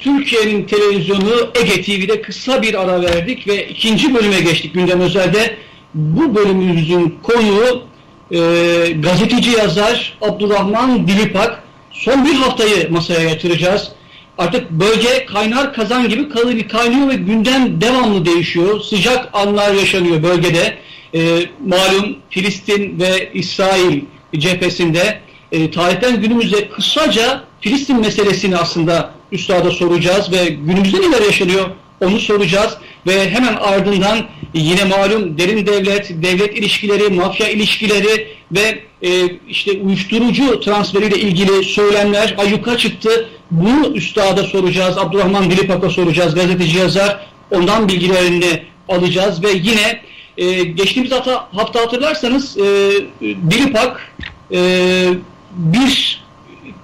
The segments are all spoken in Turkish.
Türkiye'nin televizyonu Ege TV'de kısa bir ara verdik ve ikinci bölüme geçtik gündem özelde. Bu bölümümüzün konuğu e, gazeteci yazar Abdurrahman Dilipak. Son bir haftayı masaya yatıracağız. Artık bölge kaynar kazan gibi kaynıyor ve gündem devamlı değişiyor. Sıcak anlar yaşanıyor bölgede. E, malum Filistin ve İsrail cephesinde e, tarihten günümüze kısaca Filistin meselesini aslında üstada soracağız ve günümüzde neler yaşanıyor onu soracağız ve hemen ardından yine malum derin devlet, devlet ilişkileri, mafya ilişkileri ve e, işte uyuşturucu transferiyle ilgili söylemler ayyuka çıktı. Bunu üstada soracağız. Abdurrahman Dilipak'a soracağız. Gazeteci yazar. Ondan bilgilerini alacağız ve yine e, geçtiğimiz hafta, hafta hatırlarsanız e, Dilipak e, bir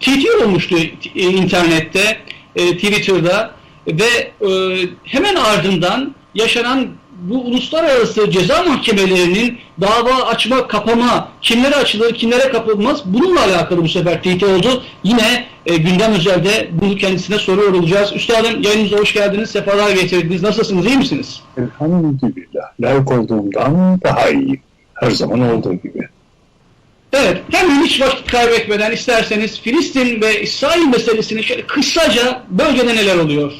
tweet olmuştu internette, e, Twitter'da ve e, hemen ardından yaşanan bu uluslararası ceza mahkemelerinin dava açma, kapama, kimlere açılır, kimlere kapılmaz bununla alakalı bu sefer tweet oldu. Yine e, gündem özelde bunu kendisine soruyor olacağız. Üstadım yayınımıza hoş geldiniz, sefalar getirdiniz. Nasılsınız, iyi misiniz? Elhamdülillah. Layık olduğumdan daha iyi. Her zaman olduğu gibi. Evet, hemen hiç vakit kaybetmeden isterseniz Filistin ve İsrail meselesini şöyle kısaca bölgede neler oluyor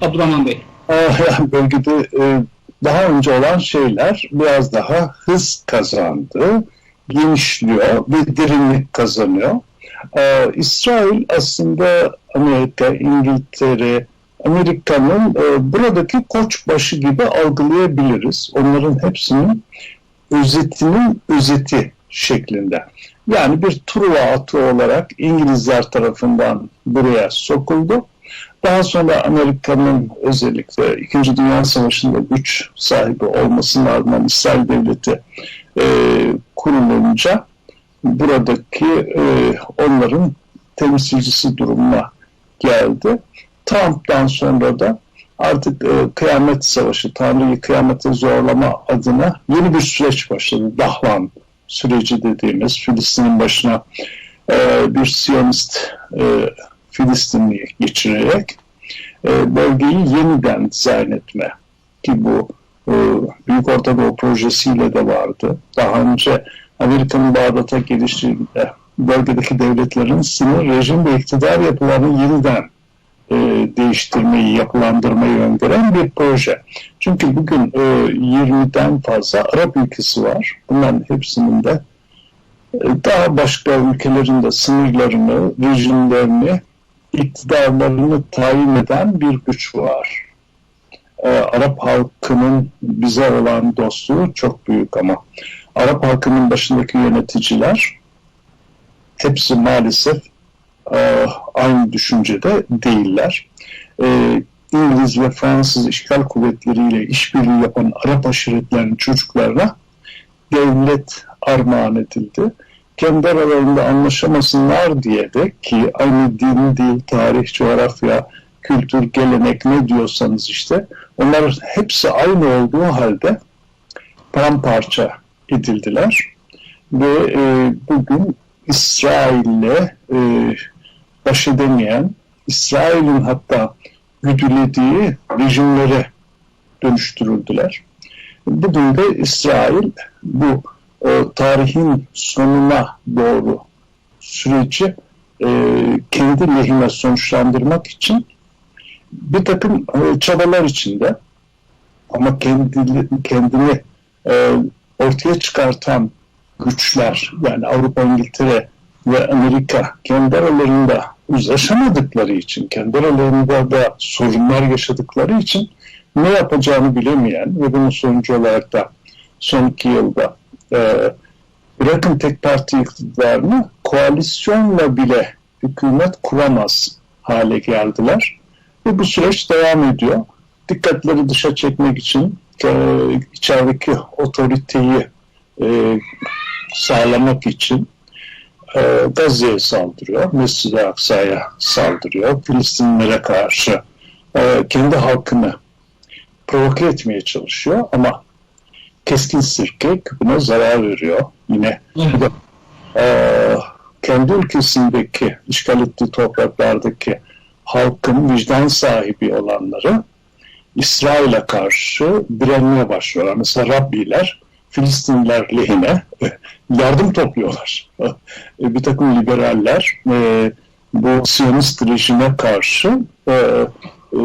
Abdurrahman Bey? Ah, bölgede e, daha önce olan şeyler biraz daha hız kazandı, genişliyor ve derinlik kazanıyor. Ee, İsrail aslında Amerika, İngiltere, Amerika'nın e, buradaki koçbaşı gibi algılayabiliriz. Onların hepsinin özetinin özeti şeklinde. Yani bir Truva atı olarak İngilizler tarafından buraya sokuldu. Daha sonra Amerika'nın özellikle İkinci Dünya Savaşı'nda güç sahibi olmasının ardından İsrail Devleti e, kurulunca buradaki e, onların temsilcisi durumuna geldi. Trump'tan sonra da artık e, kıyamet savaşı, Tanrı'yı kıyamete zorlama adına yeni bir süreç başladı. Dahlan süreci dediğimiz Filistin'in başına e, bir Siyonist e, Filistinli geçirerek e, bölgeyi yeniden dizayn etme ki bu e, Büyük Orta Doğu projesiyle de vardı. Daha önce Amerika'nın Bağdat'a geliştiğinde bölgedeki devletlerin sınır, rejim ve iktidar yapılarını yeniden e, değiştirmeyi, yapılandırmayı öngören bir proje. Çünkü bugün e, 20'den fazla Arap ülkesi var. Bunların hepsinin de e, daha başka ülkelerin de sınırlarını, rejimlerini, iktidarlarını tayin eden bir güç var. E, Arap halkının bize olan dostluğu çok büyük ama Arap halkının başındaki yöneticiler hepsi maalesef e, aynı düşüncede değiller. E, İngiliz ve Fransız işgal kuvvetleriyle işbirliği yapan Arap aşiretlerinin çocuklarına devlet armağan edildi. Kendi aralarında anlaşamasınlar diye de ki aynı din, dil, tarih, coğrafya, kültür, gelenek ne diyorsanız işte onlar hepsi aynı olduğu halde paramparça edildiler. Ve e, bugün İsrail'le e, baş edemeyen, İsrail'in hatta güdülediği rejimlere dönüştürüldüler. Bugün de İsrail bu e, tarihin sonuna doğru süreci e, kendi lehine sonuçlandırmak için bir takım e, çabalar içinde ama kendi, kendini e, ortaya çıkartan güçler yani Avrupa, İngiltere ve Amerika kendi aralarında uzlaşamadıkları için, kendi aralarında da sorunlar yaşadıkları için ne yapacağını bilemeyen ve bunun sonucu olarak da son iki yılda e, bırakın tek parti iktidarını koalisyonla bile hükümet kuramaz hale geldiler. Ve bu süreç devam ediyor. Dikkatleri dışa çekmek için e, içerideki otoriteyi e, sağlamak için e, Gazze'ye saldırıyor, Mescid-i Aksa'ya saldırıyor, Filistinlere karşı e, kendi halkını provoke etmeye çalışıyor ama keskin sirke küpüne zarar veriyor. Yine e, kendi ülkesindeki işgal ettiği topraklardaki halkın vicdan sahibi olanları İsrail'e karşı direnmeye başlıyorlar. Mesela Rabbiler Filistinliler lehine yardım topluyorlar. E, bir takım liberaller e, bu Siyonist rejime karşı e, e,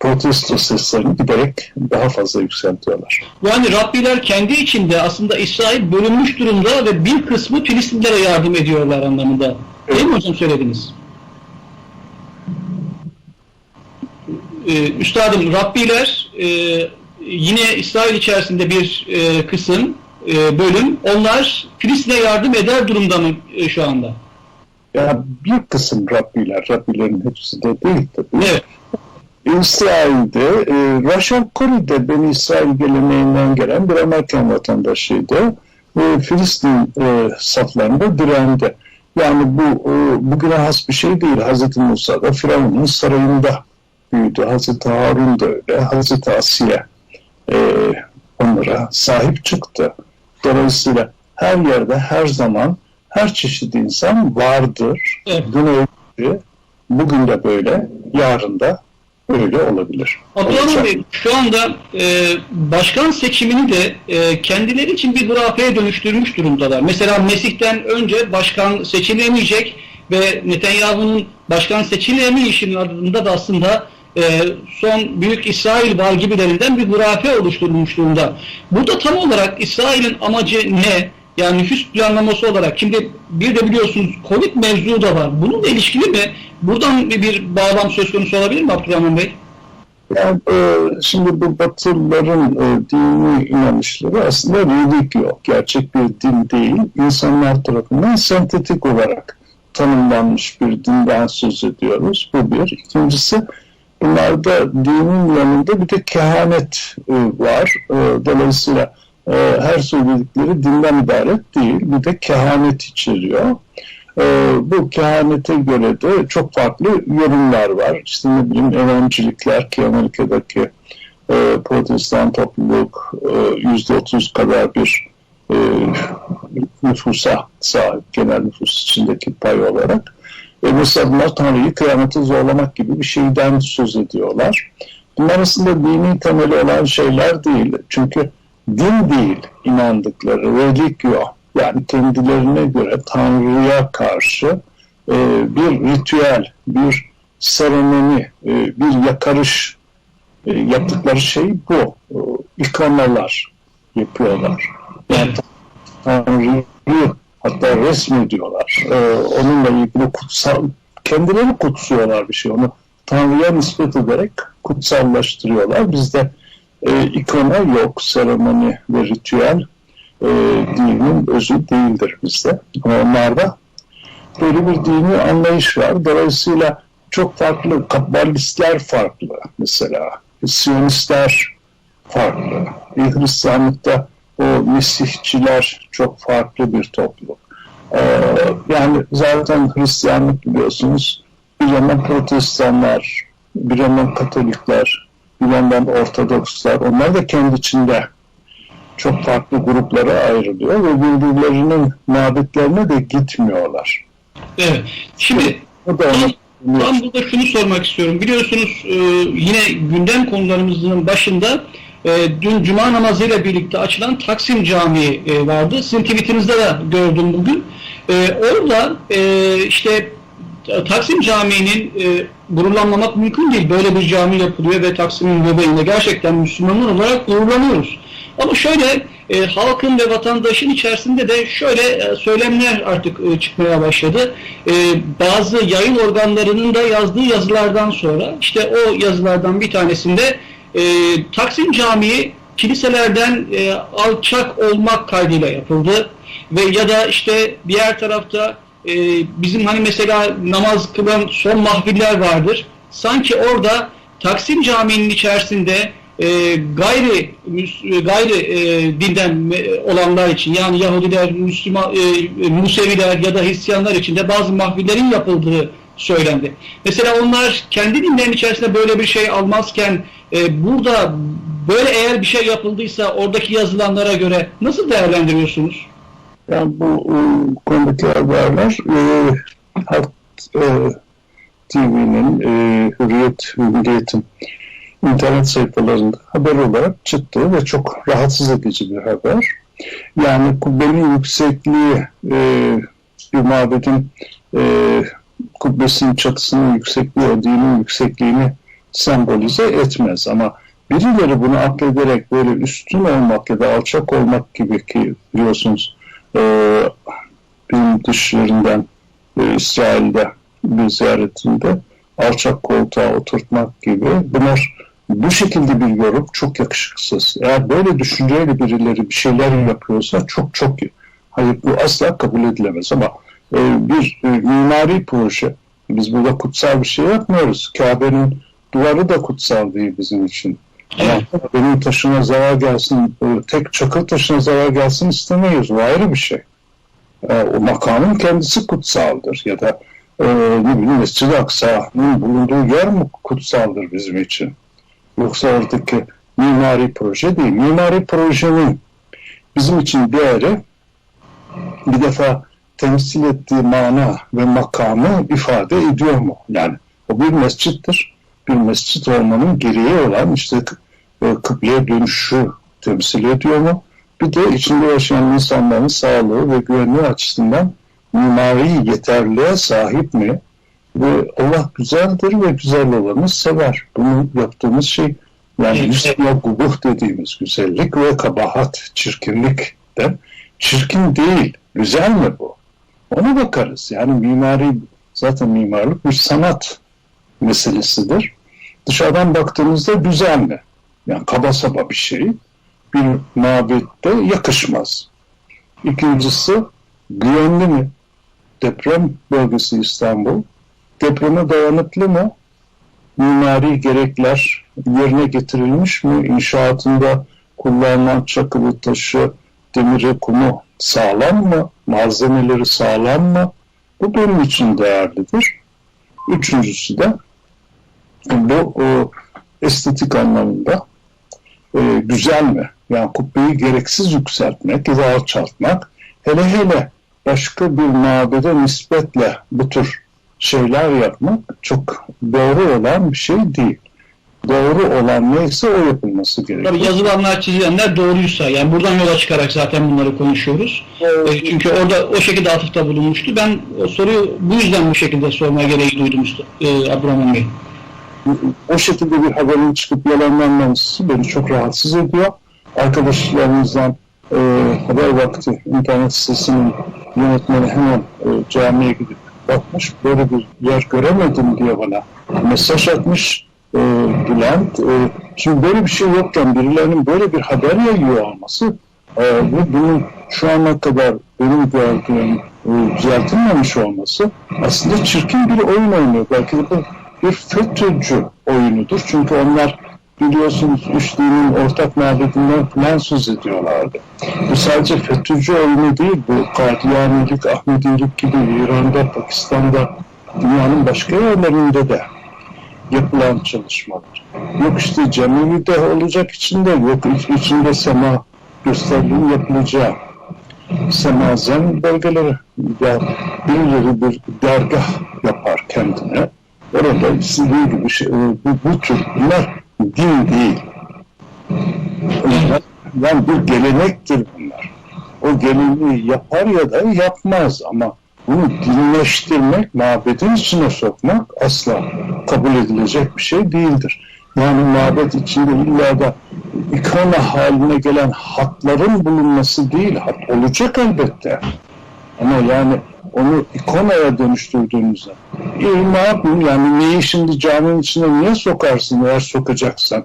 protesto seslerini giderek daha fazla yükseltiyorlar. Yani Rabbiler kendi içinde aslında İsrail bölünmüş durumda ve bir kısmı Filistinlere yardım ediyorlar anlamında. Değil mi hocam söylediniz? Ee, üstadım Rabbiler e, yine İsrail içerisinde bir e, kısım e, bölüm onlar Filistin'e yardım eder durumda mı e, şu anda? Ya bir kısım Rabbiler, Rabbilerin hepsi de değil tabii. Evet. İsrail'de, e, Rashad Corrie de Beni İsrail geleneğinden gelen bir Amerikan vatandaşıydı. Ve Filistin e, saflarında direndi. Yani bu e, bugüne has bir şey değil. Hazreti Musa da Firavun'un sarayında büyüdü. Hazreti Harun da öyle. Hazreti Asiye e, onlara sahip çıktı. Dolayısıyla her yerde, her zaman, her çeşit insan vardır. Evet. Dün öyle, bugün de böyle, yarın da öyle olabilir. Abdurrahman Bey şu anda e, başkan seçimini de e, kendileri için bir hurafeye dönüştürmüş durumdalar. Mesela Mesih'ten önce başkan seçilemeyecek ve Netanyahu'nun başkan seçilemeyişinin ardında da aslında e, son büyük İsrail var gibilerinden bir hurafe oluşturulmuş durumda. Burada tam olarak İsrail'in amacı ne? Yani nüfus planlaması olarak. Şimdi bir de biliyorsunuz Covid mevzu da var. Bununla ilişkili mi? Buradan bir, bir bağlam söz konusu olabilir mi Abdurrahman Bey? Yani e, şimdi bu Batılıların e, dini inanışları aslında religio, gerçek bir din değil, insanlar tarafından sentetik olarak tanımlanmış bir dinden söz ediyoruz. Bu bir. İkincisi, bunlarda dinin yanında bir de kehanet e, var. E, dolayısıyla e, her söyledikleri dinden ibaret değil, bir de kehanet içeriyor. Bu kehanete göre de çok farklı yorumlar var. İşte ne bileyim evancılıklar ki Amerika'daki protestan topluluk yüzde otuz kadar bir nüfusa sahip genel nüfus içindeki pay olarak. Mesela bunlar Tanrı'yı kıyameti zorlamak gibi bir şeyden söz ediyorlar. Bunlar aslında dini temeli olan şeyler değil. Çünkü din değil inandıkları, religio yani kendilerine göre Tanrı'ya karşı e, bir ritüel, bir seremoni, e, bir yakarış e, yaptıkları şey bu. E, ikonalar yapıyorlar. Yani Tanrı'yı hatta resmediyorlar. E, onunla ilgili kutsal, kendileri kutsuyorlar bir şey. Onu Tanrı'ya nispet ederek kutsallaştırıyorlar. Bizde e, ikona yok, seremoni ve ritüel e, dinin özü değildir bizde. Ama onlarda böyle bir dini anlayış var. Dolayısıyla çok farklı, kabbalistler farklı mesela. Siyonistler farklı. Hristiyanlıkta o Mesihçiler çok farklı bir topluluk. Ee, yani zaten Hristiyanlık biliyorsunuz bir yandan protestanlar, bir yandan katolikler, bir yandan ortodokslar, onlar da kendi içinde çok farklı gruplara ayrılıyor ve birbirlerinin mabetlerine de gitmiyorlar. Evet. Şimdi O da onu tam burada şunu sormak istiyorum. Biliyorsunuz e, yine gündem konularımızın başında e, dün Cuma namazıyla birlikte açılan Taksim Camii e, vardı. Sizin tweetinizde de gördüm bugün. E, orada e, işte Taksim Camii'nin e, gururlanmamak mümkün değil. Böyle bir cami yapılıyor ve Taksim'in göbeğinde gerçekten Müslümanlar olarak gururlanıyoruz. Ama şöyle e, halkın ve vatandaşın içerisinde de şöyle e, söylemler artık e, çıkmaya başladı. E, bazı yayın organlarının da yazdığı yazılardan sonra işte o yazılardan bir tanesinde e, Taksim Camii kiliselerden e, alçak olmak kaydıyla yapıldı ve ya da işte diğer tarafta e, bizim hani mesela namaz kılan son mahfiller vardır. Sanki orada Taksim Camii'nin içerisinde e, gayri müs- gayri e, dinden e, olanlar için yani Yahudiler, Müslüman, e, Museviler ya da Hristiyanlar için de bazı mahfillerin yapıldığı söylendi. Mesela onlar kendi dinlerinin içerisinde böyle bir şey almazken e, burada böyle eğer bir şey yapıldıysa oradaki yazılanlara göre nasıl değerlendiriyorsunuz? Yani bu e, konudaki haberler e, hat, e, TV'nin, e, Hürriyet, Milliyet'in internet sayfalarında haber olarak çıktı ve çok rahatsız edici bir haber. Yani kubbenin yüksekliği e, bir mabedin e, kubbesinin çatısının yüksekliği, o dinin yüksekliğini sembolize etmez ama birileri bunu aklederek böyle üstün olmak ya da alçak olmak gibi ki biliyorsunuz e, benim dışlarından e, İsrail'de bir ziyaretinde alçak koltuğa oturtmak gibi bunlar bu şekilde bir yorum çok yakışıksız. Eğer böyle düşünceyle birileri bir şeyler yapıyorsa çok çok. Hayır bu asla kabul edilemez ama e, bir e, mimari proje biz burada kutsal bir şey yapmıyoruz. Kabe'nin duvarı da kutsal değil bizim için. Ama benim taşına zarar gelsin, e, tek çakıl taşına zarar gelsin istemeyiz. O ayrı bir şey. E, o makamın kendisi kutsaldır ya da e, ne bileyim Mescid-i Aksa'nın bulunduğu yer mi kutsaldır bizim için? Yoksa oradaki mimari proje değil. Mimari projenin bizim için değeri bir defa temsil ettiği mana ve makamı ifade ediyor mu? Yani o bir mescittir. Bir mescit olmanın gereği olan işte e, kıbleye dönüşü temsil ediyor mu? Bir de içinde yaşayan insanların sağlığı ve güvenliği açısından mimari yeterliğe sahip mi? Ve Allah güzeldir ve güzel olanı sever. Bunu yaptığımız şey yani üstüne gubuh dediğimiz güzellik ve kabahat, çirkinlik de çirkin değil. Güzel mi bu? Ona bakarız. Yani mimari zaten mimarlık bir sanat meselesidir. Dışarıdan baktığımızda güzel? Yani kaba saba bir şey bir mabette yakışmaz. İkincisi güvenli mi? Deprem bölgesi İstanbul. Depreme dayanıklı mı? Mimari gerekler yerine getirilmiş mi? İnşaatında kullanılan çakılı taşı, demiri, kumu sağlam mı? Malzemeleri sağlam mı? Bu benim için değerlidir. Üçüncüsü de bu o, estetik anlamında e, güzel mi? Yani kubbeyi gereksiz yükseltmek ya da alçaltmak hele hele başka bir mabede nispetle bu tür şeyler yapmak çok doğru olan bir şey değil. Doğru olan neyse o yapılması gerekiyor. Tabii yazılanlar, çizilenler doğruysa, yani buradan yola çıkarak zaten bunları konuşuyoruz. E, Çünkü orada o şekilde atıfta bulunmuştu. Ben o soruyu bu yüzden bu şekilde sorma gereği duydum e, Abdurrahman Bey. o şekilde bir haberin çıkıp yalanlanması beni çok rahatsız ediyor. Arkadaşlarımızdan e, haber vakti internet sitesinin yönetmeni hemen e, camiye gidip bakmış. Böyle bir yer göremedim diye bana mesaj atmış e, Bülent. E, şimdi böyle bir şey yokken birilerinin böyle bir haber yayıyor olması e, ve bunun şu ana kadar benim gördüğüm e, düzeltilmemiş olması aslında çirkin bir oyun oynuyor. Belki de bu bir FETÖ'cü oyunudur. Çünkü onlar biliyorsunuz üç dinin ortak mabedinden falan söz ediyorlardı. Bu sadece FETÖ'cü oyunu değil, bu Kadiyanilik, Ahmedilik gibi İran'da, Pakistan'da, dünyanın başka yerlerinde de yapılan çalışmalar. Yok işte Cemili'de olacak içinde, yok iç- içinde sema gösterilin yapılacağı semazen bölgeleri ya birileri bir dergah yapar kendine. Orada istediği gibi şey, bu, bu tür bunlar din değil. Bunlar, yani bir gelenektir bunlar. O geleneği yapar ya da yapmaz ama bunu dinleştirmek, mabedin içine sokmak asla kabul edilecek bir şey değildir. Yani mabet içinde illa da ikona haline gelen hatların bulunması değil, hat olacak elbette. Ama yani onu ikonaya dönüştürdüğümüzde iyi ne yapayım yani neyi şimdi caminin içine niye sokarsın eğer sokacaksan?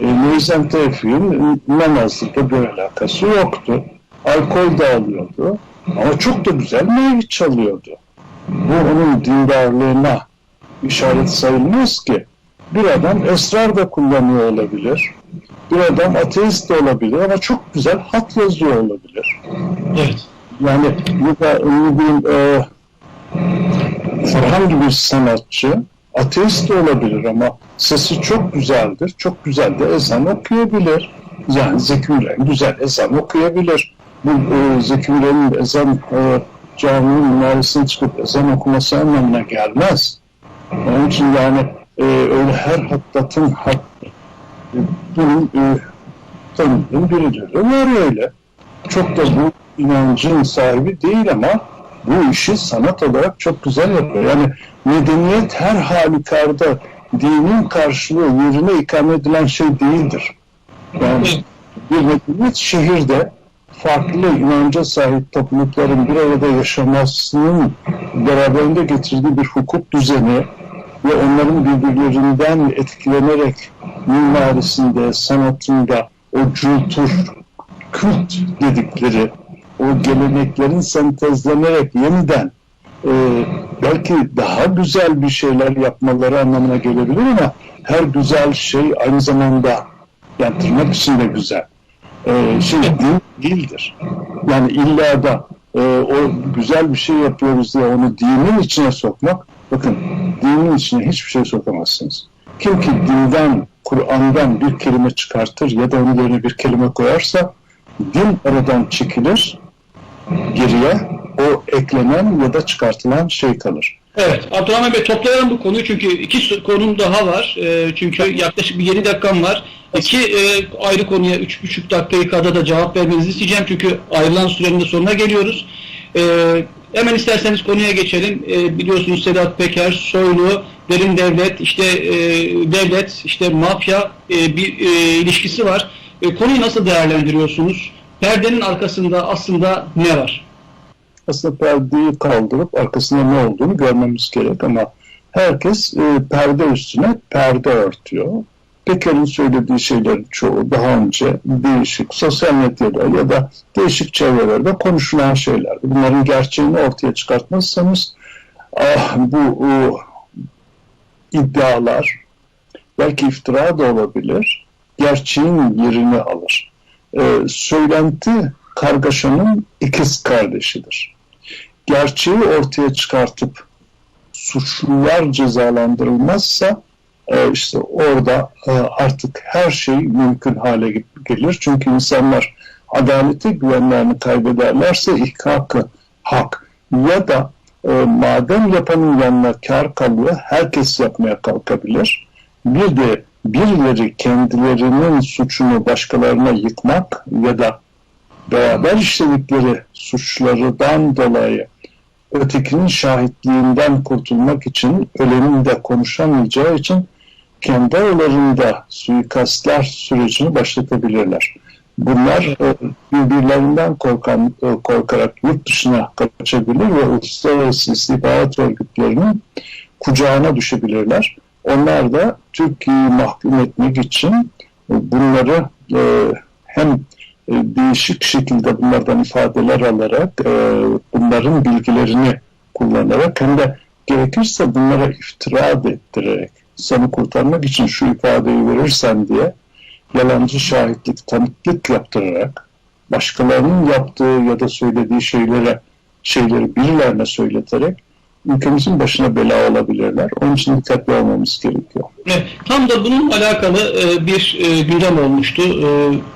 E, Neyzen Tevfik'in namazlıkla bir alakası yoktu. Alkol de alıyordu. Ama çok da güzel meyve çalıyordu. Bu onun dindarlığına işaret sayılmaz ki. Bir adam esrar da kullanıyor olabilir. Bir adam ateist de olabilir ama çok güzel hat yazıyor olabilir. Evet. Yani bu da ne bileyim, e, herhangi bir sanatçı ateist de olabilir ama sesi çok güzeldir. Çok güzel de ezan okuyabilir. Yani Zeki Müren güzel ezan okuyabilir. Bu e, Zeki Müren'in ezan e, caminin minaresine çıkıp ezan okuması anlamına gelmez. Onun için yani e, öyle her hattatın hak, e, bunun e, tanıdığım birileri var öyle. Çok da bu inancın sahibi değil ama bu işi sanat olarak çok güzel yapıyor. Yani medeniyet her halükarda dinin karşılığı yerine ikame edilen şey değildir. Yani bir medeniyet şehirde farklı inanca sahip toplulukların bir arada yaşamasının beraberinde getirdiği bir hukuk düzeni ve onların birbirlerinden etkilenerek mimarisinde, sanatında o kültür, kült dedikleri o geleneklerin sentezlenerek yeniden e, belki daha güzel bir şeyler yapmaları anlamına gelebilir ama her güzel şey aynı zamanda yani tırnak içinde güzel e, şey din değildir. Yani illa da e, o güzel bir şey yapıyoruz diye onu dinin içine sokmak bakın dinin içine hiçbir şey sokamazsınız. Kim ki dinden, Kur'an'dan bir kelime çıkartır ya da onun yerine bir kelime koyarsa din aradan çekilir geriye o eklenen ya da çıkartılan şey kalır. Evet, Abdurrahman Bey toplayalım bu konuyu çünkü iki konum daha var. E, çünkü yaklaşık bir 7 dakikam var. İki e, ayrı konuya 3,5 dakikada da cevap vermenizi isteyeceğim çünkü ayrılan sürenin de sonuna geliyoruz. E, hemen isterseniz konuya geçelim. E, biliyorsunuz Sedat Peker, Soylu, Derin Devlet, işte e, devlet, işte mafya e, bir e, ilişkisi var. E, konuyu nasıl değerlendiriyorsunuz? Perdenin arkasında aslında ne var? Aslında perdeyi kaldırıp arkasında ne olduğunu görmemiz gerek ama herkes e, perde üstüne perde örtüyor. Peker'in söylediği şeylerin çoğu daha önce değişik sosyal medyada ya da değişik çevrelerde konuşulan şeyler. Bunların gerçeğini ortaya çıkartmazsanız ah, bu o, iddialar belki iftira da olabilir. Gerçeğin yerini alır. Ee, söylenti kargaşanın ikiz kardeşidir. Gerçeği ortaya çıkartıp suçlular cezalandırılmazsa e, işte orada e, artık her şey mümkün hale gelir. Çünkü insanlar adalete güvenlerini kaybederlerse ihkakı hak ya da e, madem yapanın yanına kar kalıyor herkes yapmaya kalkabilir. Bir de birileri kendilerinin suçunu başkalarına yıkmak ya da beraber işledikleri suçlardan dolayı ötekinin şahitliğinden kurtulmak için ölenin de konuşamayacağı için kendi aralarında suikastlar sürecini başlatabilirler. Bunlar e, birbirlerinden korkan, e, korkarak yurt dışına kaçabilir ve uluslararası istihbarat örgütlerinin kucağına düşebilirler. Onlar da Türkiye'yi mahkum etmek için e, bunları hem değişik şekilde bunlardan ifadeler alarak bunların bilgilerini kullanarak hem de gerekirse bunlara iftira ettirerek seni kurtarmak için şu ifadeyi verirsen diye yalancı şahitlik, tanıklık yaptırarak başkalarının yaptığı ya da söylediği şeylere şeyleri birilerine söyleterek ülkemizin başına bela olabilirler. Onun için dikkatli olmamız gerekiyor. Evet, tam da bunun alakalı e, bir e, gündem olmuştu. E,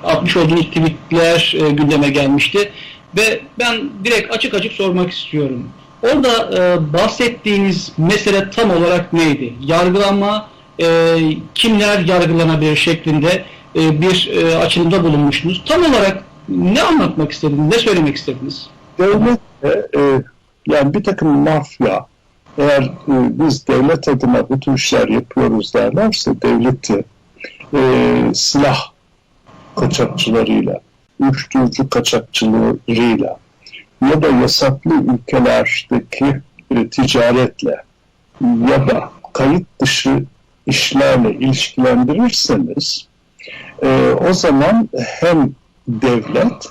atmış olduğunuz tweetler gündeme gelmişti. Ve ben direkt açık açık sormak istiyorum. Orada e, bahsettiğiniz mesele tam olarak neydi? Yargılama, e, kimler yargılanabilir şeklinde e, bir e, açılımda bulunmuştunuz. Tam olarak ne anlatmak istediniz, ne söylemek istediniz? Devlet e, yani bir takım mafya eğer e, biz devlet adına bu tür işler yapıyoruz derlerse devleti e, silah kaçakçılarıyla, uyuşturucu kaçakçılarıyla ya da yasaklı ülkelerdeki e, ticaretle ya da kayıt dışı işlerle ilişkilendirirseniz e, o zaman hem devlet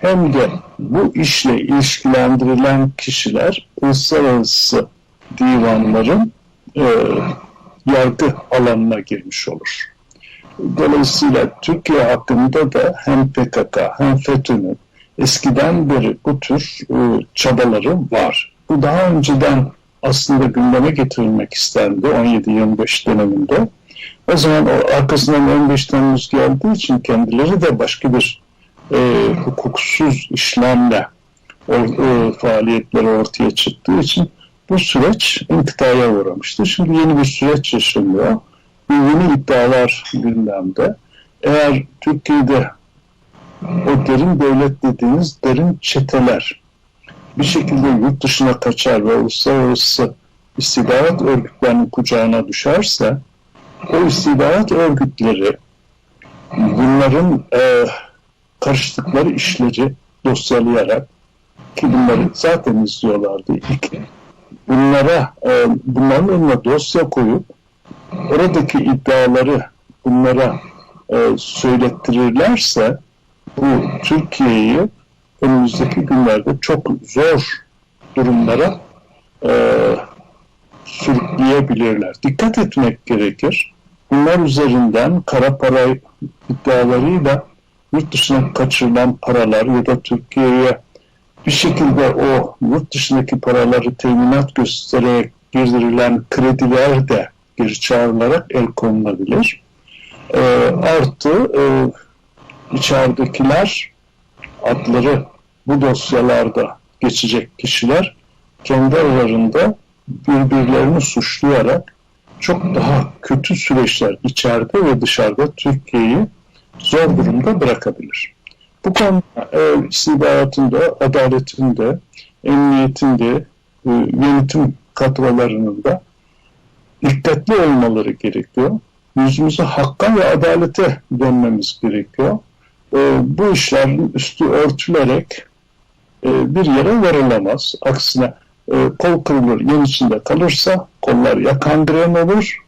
hem de bu işle ilişkilendirilen kişiler uluslararası divanların e, yargı alanına girmiş olur. Dolayısıyla Türkiye hakkında da hem PKK hem FETÖ'nün eskiden beri bu tür e, çabaları var. Bu daha önceden aslında gündeme getirilmek istendi 17-25 döneminde. O zaman o arkasından 15 Temmuz geldiği için kendileri de başka bir e, hukuksuz işlemle o, e, faaliyetleri ortaya çıktığı için bu süreç inkıtaya uğramıştı. Şimdi yeni bir süreç yaşanıyor. Yeni iddialar gündemde. Eğer Türkiye'de o derin devlet dediğiniz derin çeteler. Bir şekilde yurt dışına kaçar ve uluslararası istihbarat örgütlerinin kucağına düşerse o istihbarat örgütleri bunların e, karıştıkları işleri dosyalayarak ki bunları zaten izliyorlardı iki bunlara e, bunların önüne dosya koyup oradaki iddiaları bunlara e, söylettirirlerse bu Türkiye'yi önümüzdeki günlerde çok zor durumlara e, sürükleyebilirler. Dikkat etmek gerekir. Bunlar üzerinden kara para iddialarıyla yurt dışına kaçırılan paralar ya da Türkiye'ye bir şekilde o yurt dışındaki paraları teminat göstererek girdirilen krediler de geri çağrılarak el konulabilir. E, artı e, içeridekiler adları bu dosyalarda geçecek kişiler kendi aralarında birbirlerini suçlayarak çok daha kötü süreçler içeride ve dışarıda Türkiye'yi zor durumda bırakabilir. Bu konuda e, istihbaratın da, adaletin de, emniyetin de, e, yönetim kadrolarının da dikkatli olmaları gerekiyor. Yüzümüzü hakka ve adalete dönmemiz gerekiyor. E, bu işlerin üstü örtülerek e, bir yere varılamaz. Aksine e, kol kırılır, yen içinde kalırsa kollar ya kangren olur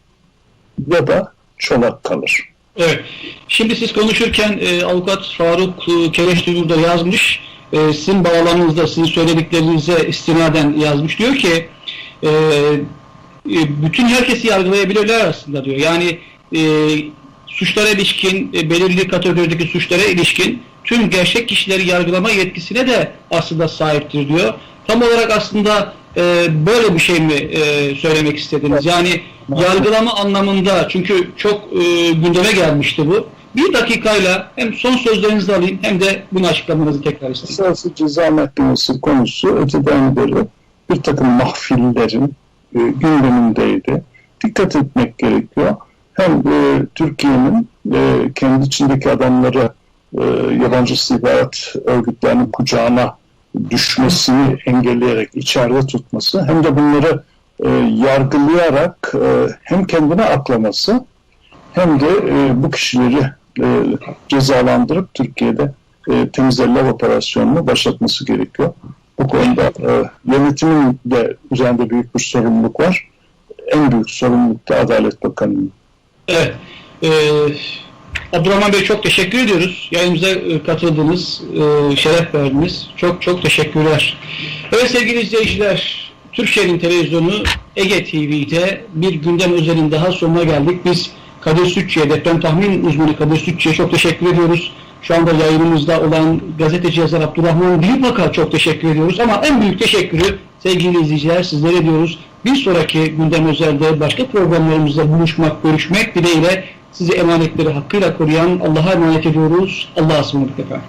ya da çolak kalır. Evet. Şimdi siz konuşurken e, avukat Faruk e, Keleşdürür de yazmış. E, sizin bağlamınızda, sizin söylediklerinize istinaden yazmış. Diyor ki e, e, bütün herkesi yargılayabilirler aslında diyor. Yani e, suçlara ilişkin, e, belirli kategorideki suçlara ilişkin tüm gerçek kişileri yargılama yetkisine de aslında sahiptir diyor. Tam olarak aslında e, böyle bir şey mi e, söylemek istediniz? Yani yargılama anlamında çünkü çok e, gündeme gelmişti bu. Bir dakikayla hem son sözlerinizi alayım hem de bunu açıklamanızı tekrar isteyeyim. Siyasi ceza mahkemesi konusu öteden beri bir takım mahfillerin e, gündemindeydi. Dikkat etmek gerekiyor. Hem e, Türkiye'nin e, kendi içindeki adamları e, yabancı istihbarat örgütlerinin kucağına düşmesini engelleyerek içeride tutması hem de bunları e, yargılayarak e, hem kendine aklaması hem de e, bu kişileri e, cezalandırıp Türkiye'de e, temizleme operasyonunu başlatması gerekiyor. Bu konuda e, yönetimin de üzerinde büyük bir sorumluluk var. En büyük sorumluluk da Adalet Bakanı'nın. Evet. E, Abdurrahman Bey çok teşekkür ediyoruz. Yayınımıza e, katıldınız, e, şeref verdiniz. Çok çok teşekkürler. Evet sevgili izleyiciler, Türkşehir'in televizyonu Ege TV'de bir gündem özelin daha sonuna geldik. Biz Kadir Sütçü'ye, deprem tahmin uzmanı Kadir Sütçü'ye çok teşekkür ediyoruz. Şu anda yayınımızda olan gazeteci yazar Abdurrahman Büyükbak'a çok teşekkür ediyoruz. Ama en büyük teşekkürü sevgili izleyiciler sizlere ediyoruz. Bir sonraki gündem özelde başka programlarımızda buluşmak, görüşmek dileğiyle sizi emanetleri hakkıyla koruyan Allah'a emanet ediyoruz. Allah'a ısmarladık efendim.